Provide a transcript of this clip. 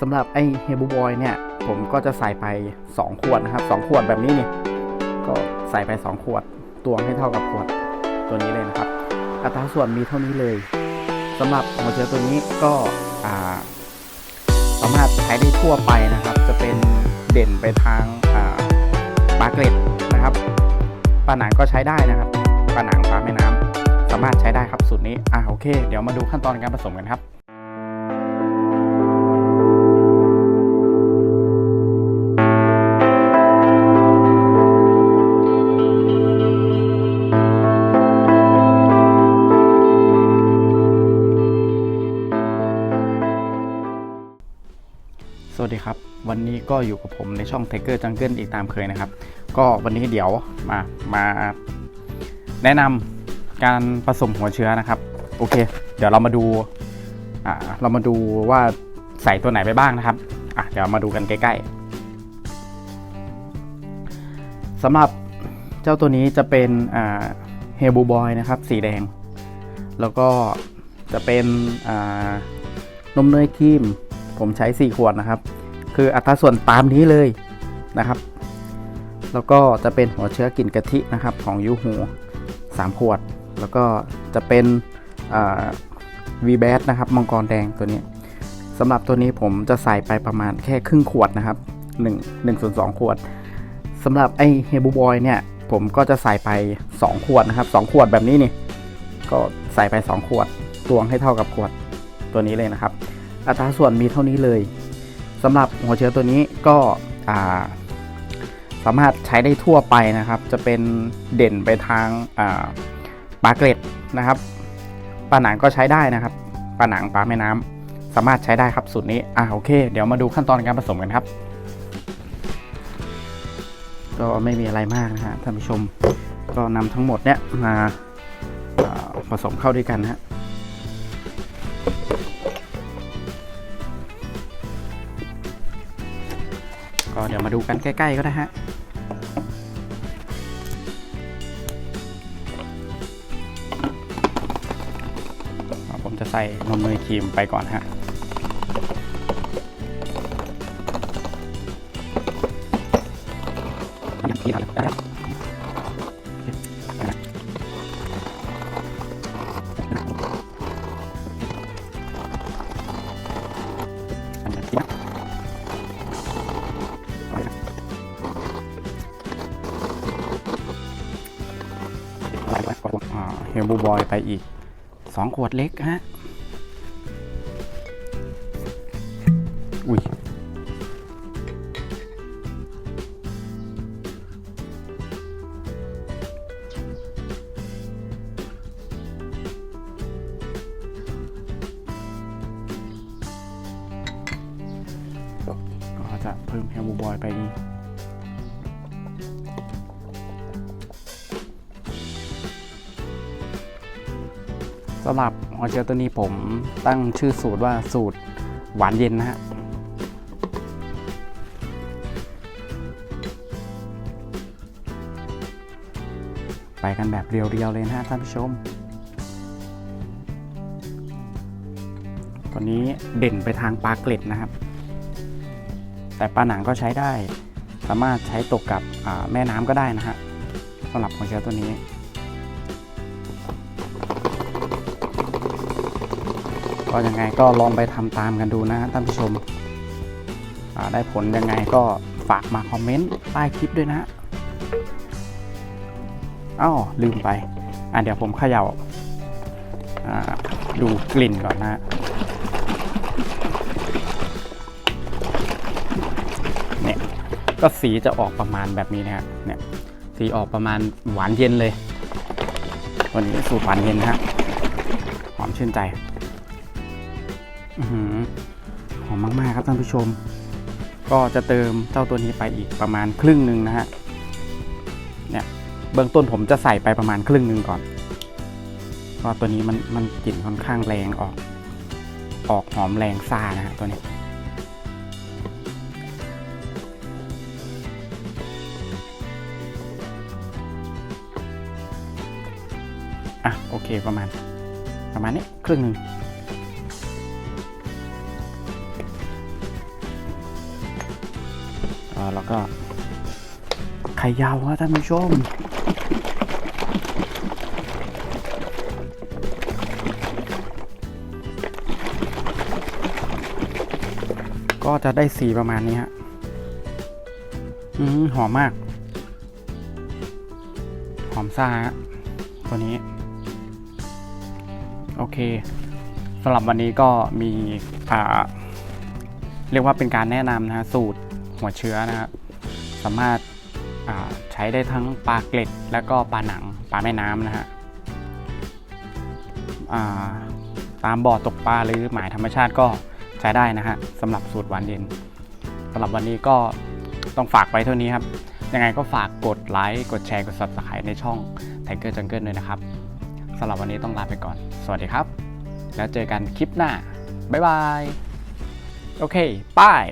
สำหรับไอเฮบูบอยเนี่ย ผมก็จะใส่ไป 2 ขวดนะครับ 2 ขวดแบบนี้นี่ ก็ใส่ไป 2 ขวดตวงให้เท่ากับขวดตัวนี้เลยนะครับ อัตราส่วนมีเท่านี้เลยสำหรับหัวเชื้อตัวนี้ก็สามารถใช้ได้ทั่วไปนะครับ จะเป็นเด่นไปทางาปลาเกล็ดนะครับปลาหนังก็ใช้ได้นะครับปลาหนังปลาแม่น้ำสามารถใช้ได้ครับสูตรนี้อ่าโอเค เดี๋ยวมาดูขั้นตอนการผสมกันครับ ดีครับ วันนี้ก็อยู่กับผมในช่อง Tiger Jungle อีกตามเคยนะครับ ก็วันนี้เดี๋ยวมามาแนะนำการผสมหัวเชื้อนะครับ โอเค เดี๋ยวเรามาดูอ่าเรามาดูว่าใส่ตัวไหนไปบ้างนะครับอะเดี๋ยวมาดูกันใกล้ๆสำหรับเจ้าตัวนี้จะเป็นอ่าเฮบูบอยนะครับ สีแดง แล้วก็จะเป็นอ่านมเนยครีมผมใช้ 4 ขวดนะครับ คืออัตราส่วนตามนี้เลยนะครับ แล้วก็จะเป็นหัวเชื้อกลิ่นกะทินะครับของยูหู3ขวด แล้วก็จะเป็นวีแบสนะครับมังกรแดงตัวนี้สำหรับตัวนี้ผมจะใส่ไปประมาณแค่ครึ่งขวดนะครับ1 1ส่วน2ขวดสำหรับไอเฮบูบอยเนี่ยผมก็จะใส่ไป 2 ขวดนะครับ 2 ขวดแบบนี้นี่ ก็ใส่ไป 2 ขวด ตวงให้เท่ากับขวดตัวนี้เลยนะครับ อัตราส่วนมีเท่านี้เลย สำหรับหัวเชื้อตัวนี้ก็สามารถใช้ได้ทั่วไปนะครับ จะเป็นเด่นไปทางาปลาเกล็ดนะครับปลาหนังก็ใช้ได้นะครับปลาหนังปลาแม่น้ำสามารถใช้ได้ครับสูตรนี้อ่าโอเค เดี๋ยวมาดูขั้นตอนการผสมกันครับ ก็ไม่มีอะไรมากนะฮะท่านผู้ชมก็นำทั้งหมดเนี้ยมาาผสมเข้าด้วยกันนะฮะ เดี๋ยวมาดูกันใกล้ ๆ ก็ได้ฮะผมจะใส่นมเนยครีมไปก่อนฮะอันนี้ เฮลบูบอยไปอีก 2 ขวดเล็กฮะ อุ้ยก็จะเพิ่มเฮลบูบอยไปอีก สำหรับหัวเชื้อตัวนี้ผมตั้งชื่อสูตรว่าสูตรหวานเย็นนะฮะไปกันแบบเรียวๆเลยนะฮะท่านผู้ชมตัวนี้เด่นไปทางปลาเกล็ดนะครับ แต่ปลาหนังก็ใช้ได้ สามารถใช้ตกกับแม่น้ำก็ได้นะฮะสำหรับหัวเชื้อตัวนี้ ก็ยังไงก็ลองไปทำตามกันดูนะท่านผู้ชมได้ผลยังไงก็ฝากมาคอมเมนต์ใต้คลิปด้วยนะอ้าวลืมไป อะเดี๋ยวผมเขย่าอ่าดูกลิ่นก่อนนะเนี่ยก็สีจะออกประมาณแบบนี้นะฮะเนี่ยสีออกประมาณหวานเย็นเลยวันนี้สูตรหวานเย็นนะฮะหอมชื่นใจ หอมมากๆครับท่านผู้ชม ก็จะเติมเจ้าตัวนี้ไปอีกประมาณครึ่งหนึ่งนะฮะเนี่ยเบื้องต้นผมจะใส่ไปประมาณครึ่งหนึ่งก่อนเพราะตัวนี้มันมันกลิ่นค่อนข้างแรงออก ออกหอมแรงซ่านะฮะตัวนี้อะโอเคประมาณ ประมาณนี้ครึ่งหนึ่ง แล้วก็ไข่ยาวครับท่านผู้ชมก็จะได้สีประมาณนี้ฮะอืมหอมมาก หอมซ่าฮะตัวนี้ โอเคสำหรับวันนี้ก็มี อ่า เรียกว่าเป็นการแนะนำนะฮะสูตร หัวเชื้อนะครับ สามารถใช้ได้ทั้งปลาเกล็ด และก็ปลาหนังปลาแม่น้ำนะฮะาตามบ่อตกปลาหรือหมายธรรมชาติก็ใช้ได้นะฮะสำหรับสูตรหวานเย็นสำหรับวันนี้ก็ต้องฝากไว้เท่านี้ครับ ยังไงก็ฝากกดไลค์กดแชร์กด subscribe ในช่อง Tiger Jungle ด้วยนะครับสำหรับวันนี้ต้องลาไปก่อน สวัสดีครับ แล้วเจอกันคลิปหน้า บ๊ายบาย โอเคบาย